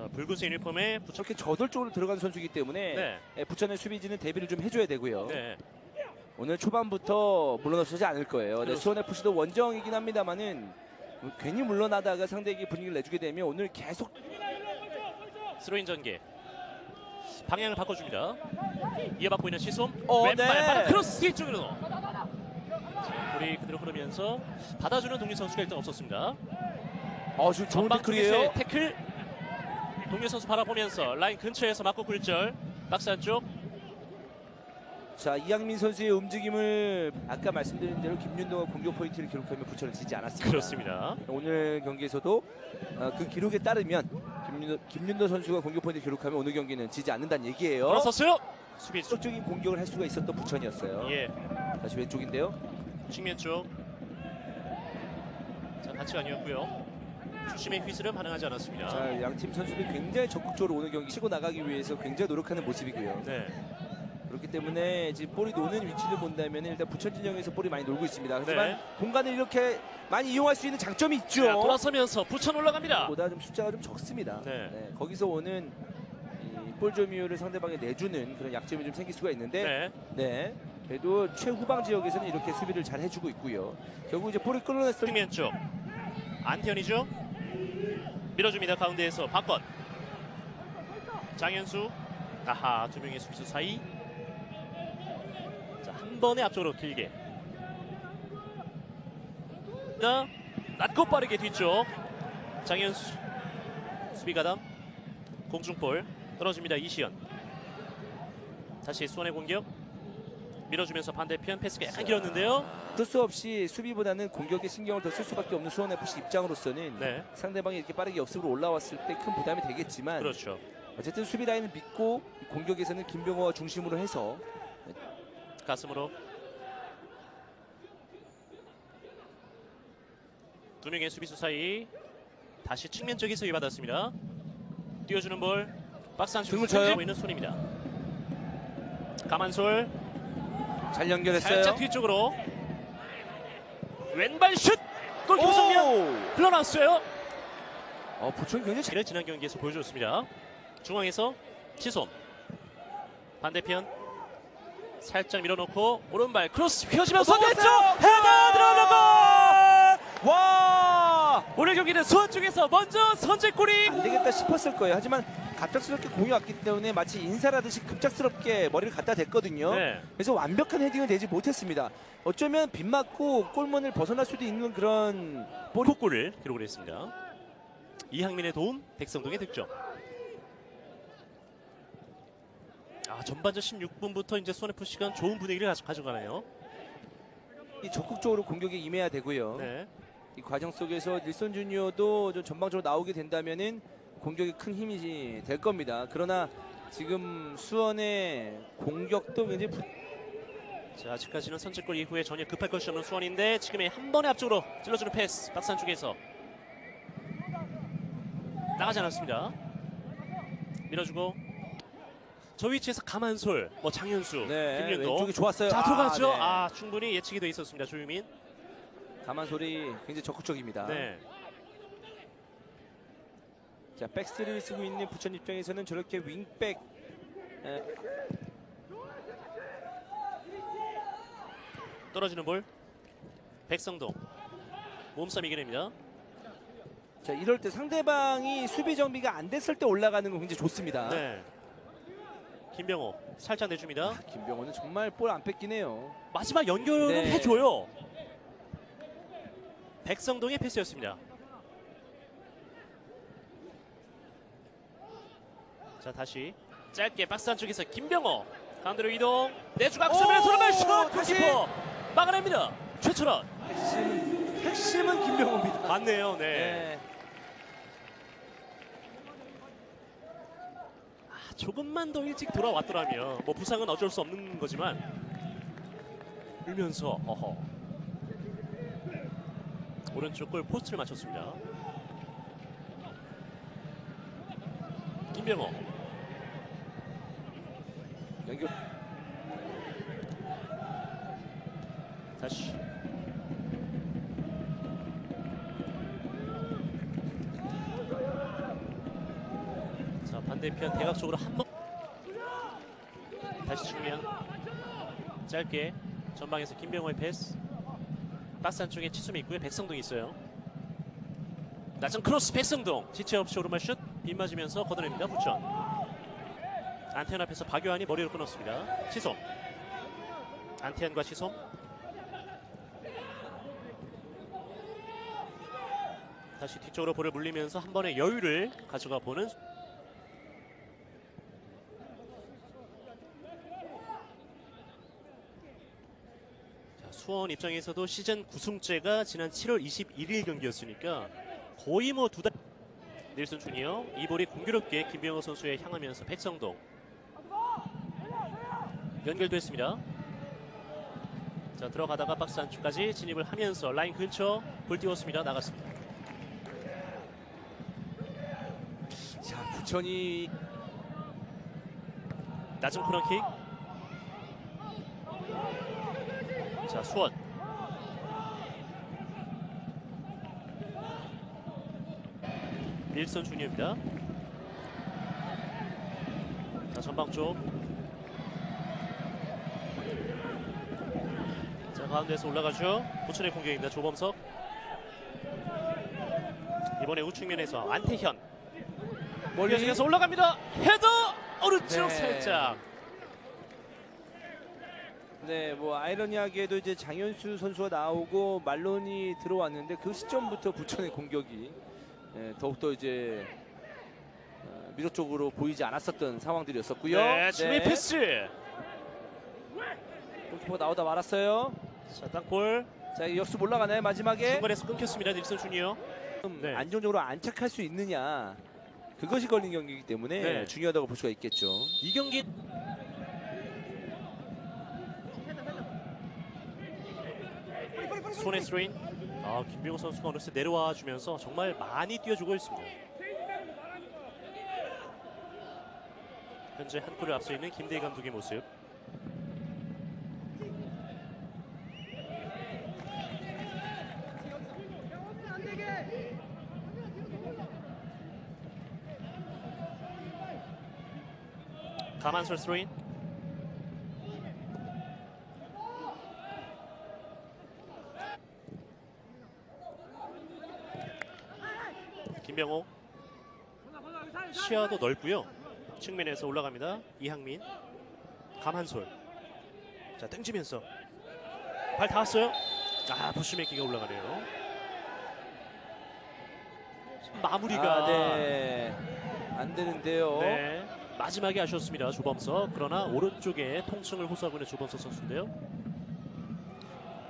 자, 붉은색 유니폼에 부천. 저렇게 저돌적으로 들어가는 선수이기 때문에 네. 예, 부천의 수비진은 대비를 좀 해줘야 되고요. 네. 오늘 초반부터 물러나서지 않을 거예요. 네. 수원 FC도 원정이긴 합니다만은 괜히 물러나다가 상대에게 분위기를 내주게 되면 오늘 계속 스로인 전개. 방향을 바꿔줍니다. 이어받고 있는 시솜. 어, 왼발 네. 바로 크로스. 자, 볼이 그대로 흐르면서 받아주는 동료 선수가 일단 없었습니다. 어, 지금 좋은 전방 태클이에요. 쪽에서의 태클. 동료 선수 바라보면서 라인 근처에서 맞고 굴절. 박스 안쪽. 자 이양민 선수의 움직임을 아까 말씀드린 대로 김윤도가 공격 포인트를 기록하면 부천을 지지 않았습니다. 그렇습니다. 오늘 경기에서도 어, 그 기록에 따르면 김윤도, 김윤도 선수가 공격 포인트 기록하면 오늘 경기는 지지 않는다는 얘기예요. 돌아섰어요. 수비 쪽. 적인 공격을 할 수가 있었던 부천이었어요. 예. 다시 왼쪽인데요. 측면 쪽. 자, 같이 아니었고요. 주심의 휘슬은 반응하지 않았습니다. 자, 양팀 선수들 굉장히 적극적으로 오늘 경기 치고 나가기 위해서 굉장히 노력하는 모습이고요. 네. 그렇기 때문에 지금 볼이 노는 위치를 본다면 일단 부천 진영에서 볼이 많이 놀고 있습니다. 하지만 네. 공간을 이렇게 많이 이용할 수 있는 장점이 있죠. 자, 돌아서면서 부천 올라갑니다. 보다 좀 숫자가 좀 적습니다. 네. 거기서 오는 볼 점유율을 상대방에 내주는 그런 약점이 좀 생길 수가 있는데 네. 네. 그래도 최후방 지역에서는 이렇게 수비를 잘 해주고 있고요. 결국 이제 볼을 끌어냈을 때 측면 쪽. 안현이죠. 밀어줍니다. 가운데에서 박건. 장현수. 아하, 두 명의 수비수 사이. 자, 한 번에 앞쪽으로 길게. 자, 낮고 빠르게 뒤쪽. 장현수. 수비 가담. 공중볼. 떨어집니다. 이시연. 다시 수원의 공격. 밀어주면서 반대편 패스가 약간 길었는데요. 어쩔 수 없이 수비보다는 공격에 신경을 더 쓸 수밖에 없는 수원 FC 입장으로서는 네. 상대방이 이렇게 빠르게 역습으로 올라왔을 때 큰 부담이 되겠지만 그렇죠. 어쨌든 수비 라인을 믿고 공격에서는 김병호와 중심으로 해서 가슴으로 두 명의 수비수 사이 다시 측면 쪽에서 이받았습니다. 띄워주는 볼 박스 쳐요. 던지고 있는 손입니다. 가만솔 잘 연결했어요. 살짝 뒤쪽으로 왼발 슛 골키퍼 정면 오! 흘러나왔어요. 어, 부천 굉장히 잘 이를 지난 경기에서 보여줬습니다. 중앙에서 치솜 반대편 살짝 밀어놓고 오른발 크로스 휘어지면서! 왼쪽 헤더 들어가고 와! 오늘 경기는 수원 쪽에서 먼저 선제골이 안 되겠다 싶었을 거예요. 하지만 갑작스럽게 공이 왔기 때문에 마치 인사라듯이 급작스럽게 머리를 갖다 댔거든요. 네. 그래서 완벽한 헤딩을 내지 못했습니다. 어쩌면 빗 맞고 골문을 벗어날 수도 있는 그런 볼이 골골을 기록을 했습니다. 이항민의 도움, 백성동의 득점. 아 전반전 16분부터 이제 수원 FC가 좋은 분위기를 가져- 가져 가네요. 적극적으로 공격에 임해야 되고요. 네. 이 과정 속에서 닐슨 주니어도 좀 전방적으로 나오게 된다면은 공격에 큰 힘이 될 겁니다. 그러나 지금 수원의 공격도 굉장히 부... 자 아직까지는 선제골 이후에 전혀 급할 것이 없는 수원인데 지금의 한 번의 앞쪽으로 찔러주는 패스 박산 쪽에서 나가지 않았습니다. 밀어주고 저 위치에서 가만솔, 뭐 장현수, 네, 김윤도 왼쪽이 좋았어요. 자 들어갔죠. 네. 아, 충분히 예측이 돼 있었습니다. 조유민. 가만 소리 굉장히 적극적입니다. 네. 자 백스를 쓰고 있는 부천 입장에서는 저렇게 윙백 에, 떨어지는 볼. 백성동. 몸싸움 이겨냅니다. 자 이럴 때 상대방이 수비 정비가 안 됐을 때 올라가는 건 굉장히 좋습니다. 네. 김병호 살짝 내줍니다. 김병호는 정말 볼 안 뺏기네요. 마지막 연결을 네. 해줘요. 백성동의 패스였습니다. 자 다시 짧게 박스 안쪽에서 김병호 가운데로 이동 오, 앞서면 소름을 슛 다시. 골키퍼 막아냅니다. 최철원 핵심은 핵심은 김병호입니다. 맞네요. 네. 네. 아, 조금만 더 일찍 돌아왔더라면 뭐 부상은 어쩔 수 없는 거지만 울면서 어허 오른쪽 골 포스트를 맞췄습니다. 김병호 연결. 다시. 반대편 대각 쪽으로 한 번. 다시 측면. 짧게. 전방에서 김병호의 패스. 박스 안쪽에 치수미 있고요. 백성동이 있어요. 낮은 크로스 백성동. 지체 없이 오른발 슛. 빗 맞으면서 걷어냅니다. 부천 안태현 앞에서 박효한이 머리를 끊었습니다. 치솜 안태현과 치솜 다시 뒤쪽으로 볼을 물리면서 한 번의 여유를 가져가 보는 자, 수원 입장에서도 시즌 9승째가 지난 7월 21일 경기였으니까 거의 뭐 두 달. 닐슨 주니어 이 볼이 공교롭게 김병호 선수에 향하면서 백성동 연결됐습니다. 자 들어가다가 박스 안쪽까지 진입을 하면서 라인 근처 볼 띄웠습니다. 나갔습니다. 자 부천이 낮은 코너킥. 자 수원. 닐슨 주니어입니다. 자 전방 쪽. 가운데에서 올라가죠. 부천의 공격입니다. 조범석. 이번에 우측면에서 안태현. 멀리 뛰어서 올라갑니다. 헤더 오른쪽 네. 살짝. 네, 뭐 아이러니하게도 이제 장현수 선수가 나오고 말론이 들어왔는데 그 시점부터 부천의 공격이 예, 더욱더 이제 어, 미러 쪽으로 보이지 않았었던 상황들이었었고요. 네, 지금의 패스. 골키퍼가 나오다 말았어요. 자, 땅볼 자, 이 역습 올라가나요 마지막에? 중간에서 끊겼습니다. 닐슨 주니어. 좀 네. 안정적으로 안착할 수 있느냐 그것이 걸린 경기이기 때문에 네. 중요하다고 볼 수가 있겠죠. 이 경기 손에 스로인. 아, 김병호 선수가 어느새 내려와 주면서 정말 많이 뛰어주고 있습니다. 현재 한 골을 앞서 있는 김대희 감독의 모습. 가만솔 스로인. 김병호. 시야도 넓고요. 측면에서 올라갑니다. 이항민. 감한솔 자 땡지면서. 발 닿았어요. 아 부슈메키가 올라가네요. 마무리가 아, 네. 안 되는데요. 네, 마지막에 아쉬웠습니다 조범석 그러나 오른쪽에 통증을 호소하고 있는 조범석 선수인데요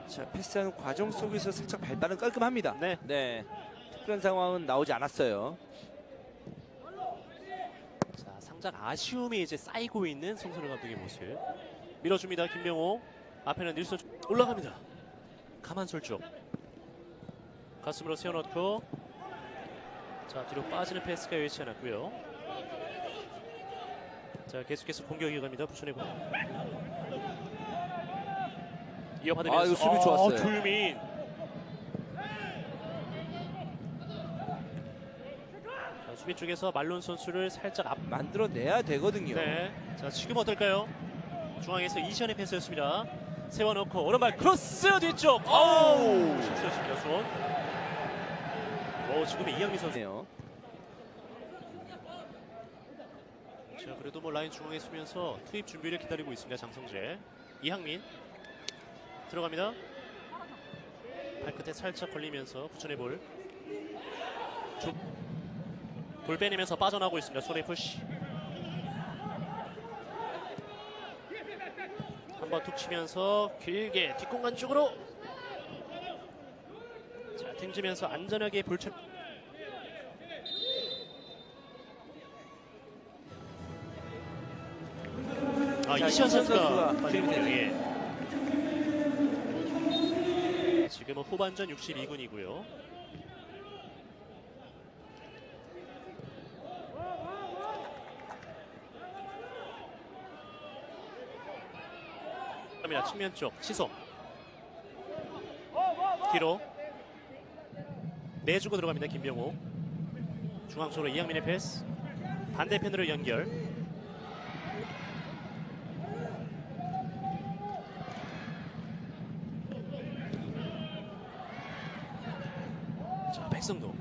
자, 패스하는 과정 속에서 살짝 발발은 깔끔합니다. 네 네. 특별한 상황은 나오지 않았어요. 자, 상작 아쉬움이 이제 쌓이고 있는 송선우 감독의 모습. 밀어줍니다. 김병호. 앞에는 닐슨 올라갑니다. 가만솔 쪽. 가슴으로 세워놓고 자 뒤로 빠지는 패스가 여의치 않았고요. 자 계속해서 공격이 갑니다. 부천의 공. 이어받으면서 아, 이거 수비 좋았어요. 조유민. 자, 수비 쪽에서 말론 선수를 살짝 앞 만들어내야 되거든요. 네. 자, 지금 어떨까요? 중앙에서 이시안의 패스였습니다. 세워놓고 오른발 크로스 뒤쪽. 어우! 실수였습니다. 수원. 오, 지금 이영미 선수. 네요. 자, 그래도 뭐 라인 중앙에 서면서 투입 준비를 기다리고 있습니다. 장성재. 이항민. 들어갑니다. 발끝에 살짝 걸리면서 부천의 볼. 쭉. 볼 빼내면서 빠져나오고 있습니다. 손에 푸시. 한번 툭 치면서 길게 뒷공간 쪽으로 자 등지면서 안전하게 볼처 아 자, 이시현 선수가 빠지군요. 예. 지금은 후반전 62분이고요. 갑니다 측면 쪽 시송 뒤로 내주고 들어갑니다 김병호. 중앙 쪽으로 이양민의 패스. 반대편으로 연결. 자, 백성도.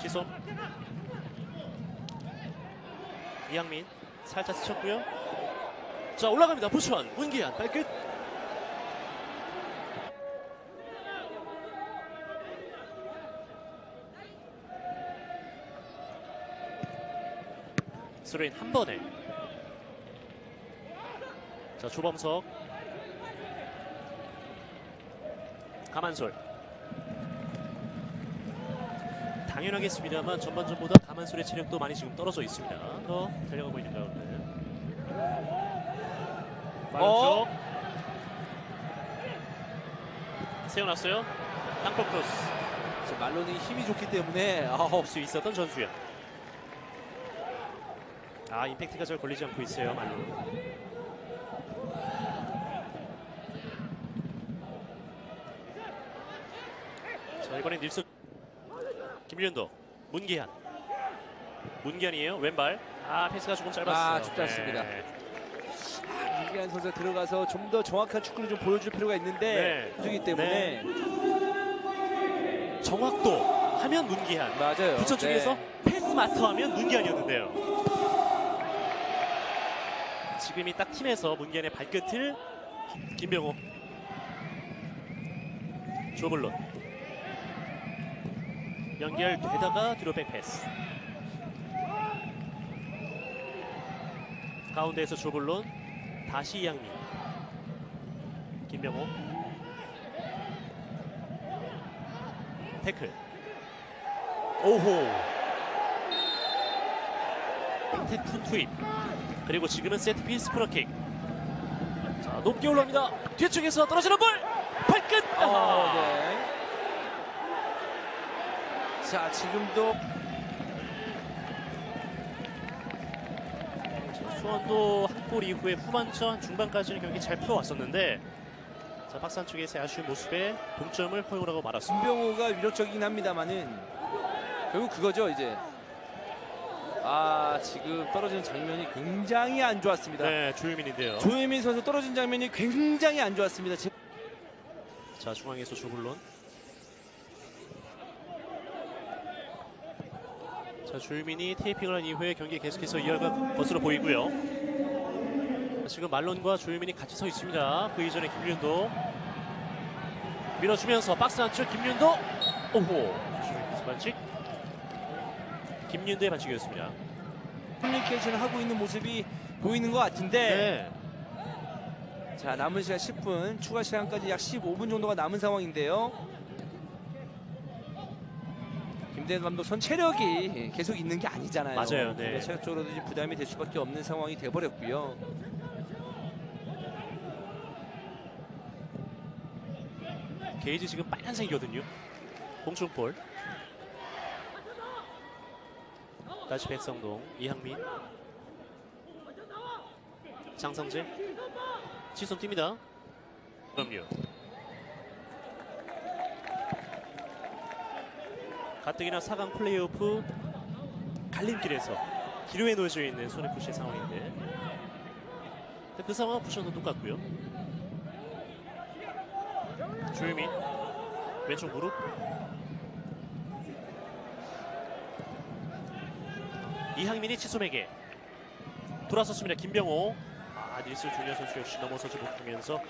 시솜. 이양민 살짝 스쳤고요. 자 올라갑니다. 부천 문기한 발끝. 스로인 한 번에. 자 조범석. 가만솔. 당연하겠습니다만 전반전보다 가만솔의 체력도 많이 지금 떨어져 있습니다. 더 달려가고 있는 가운데. 어? 쪽 세워놨어요. 땅볼 크로스. 자, 말론이 힘이 좋기 때문에 아우, 할수 있었던 전수현. 아 임팩트가 잘 걸리지 않고 있어요 말로. 자 이번엔 닐슨 김윤도 문기한 문기한이에요 왼발 아 패스가 조금 짧았어요. 아, 좀 짧습니다. 네. 문기한 선수가 들어가서 좀 더 정확한 축구를 좀 보여줄 필요가 있는데 네. 선수기 때문에 정확도 하면 문기한. 맞아요. 부천 쪽에서 네. 패스 마스터하면 문기한이었는데요. 지금이 딱 팀에서 문기한의 발끝을 김병호 조블론 연결되다가 뒤로 백패스 가운데에서 조블론 다시 이양민. 김병호. 태클. 오호. 태투 투입. 그리고 지금은 세트피스 코너킥. 자 높게 올라옵니다. 뒤쪽에서 떨어지는 볼! 발끝! 어, 네. 자 지금도 수원도 한 골 이후에 후반전 중반까지는 경기 잘 풀어왔었는데 자 박산 쪽에서 아쉬운 모습에 동점을 허용하고 말았습니다 김병호가 위력적이긴 합니다만은 결국 그거죠 이제 아 지금 떨어지는 장면이 굉장히 안 좋았습니다. 네 조유민인데요 조혜민 선수 떨어진 장면이 굉장히 안 좋았습니다. 제- 자 중앙에서 조블론 자 조유민이 테이핑을 한 이후에 경기 계속해서 이어갈 것으로 보이고요. 자, 지금 말론과 조유민이 같이 서 있습니다. 그 이전에 김윤도 밀어주면서 박스 안쪽 김윤도 오호 패스 반칙. 김윤도의 반칙이었습니다. 커뮤니케이션을 하고 있는 모습이 보이는 것 같은데. 네. 자 남은 시간 10분 추가 시간까지 약 15분 정도가 남은 상황인데요. 김대현 감독 선 체력이 계속 있는 게 아니잖아요. 맞아요, 네. 체력적으로도 이제 부담이 될 수밖에 없는 상황이 돼버렸고요. 게이지 지금 빨간색이거든요. 공중볼. 다시 백성동, 이항민, 장성재, 치손 뜁니다. 그럼요. 가뜩이나 4강 플레이오프 갈림길에서 기로에 놓여져 있는 손해푸시의 상황인데. 그 상황은 부천도 똑같고요. 조유민 왼쪽 무릎. 이항민이 치솜에게 돌아섰습니다. 김병호. 아 닐슨 주니어 선수 역시 넘어서지 못하면서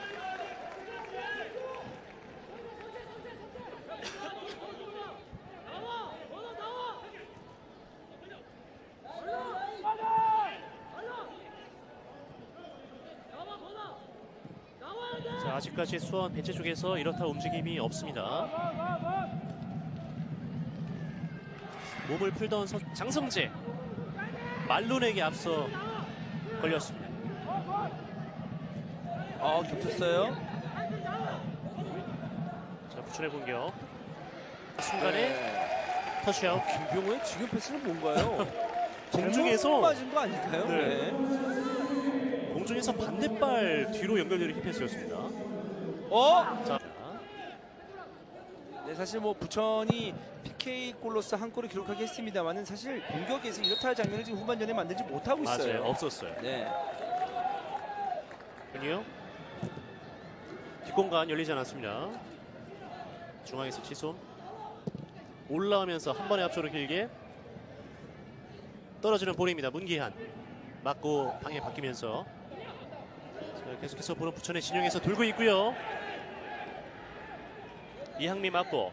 자 아직까지 수원 벤치 쪽에서 이렇다 움직임이 없습니다. 몸을 풀던 선- 장성재 말론에게 앞서 걸렸습니다. 어 겹쳤어요. 자 부천의 공격 순간에 네. 터치아웃. 김병호의 지금 패스는 뭔가요? 공중에서 맞은 거 아닐까요? 네. 네. 공중에서 반대발 뒤로 연결되는 힙패스였습니다. 어? 자 네, 사실 뭐 부천이 PK 골로서 한 골을 기록하게 했습니다만은 사실 공격에서 이렇다 할 장면을 지금 후반전에 만들지 못하고 맞아요. 있어요. 없었어요. 네. 군요. 뒷공간 열리지 않았습니다. 중앙에서 치솜 올라오면서 한 번에 앞쪽으로 길게 떨어지는 볼입니다. 문기한 맞고 방향 바뀌면서 자, 계속해서 보는 부천의 진영에서 돌고 있고요. 이항미 맞고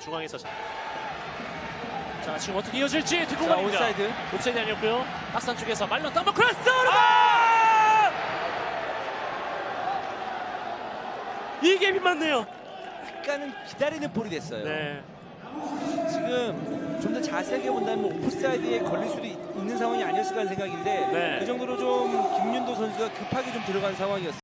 중앙에서 자, 자 지금 어떻게 이어질지 자, 뒷공간입니다. 온사이드. 옵사이드 아니었고요. 박산 쪽에서 말론 더블 크로스! 아! 이게 빗맞네요. 약간은 기다리는 볼이 됐어요. 네. 지금 좀 더 자세하게 본다면 오프사이드에 걸릴 수도 있, 는 상황이 아니었을까 하는 생각인데 네. 그 정도로 좀 김윤도 선수가 급하게 좀 들어간 상황이었어요.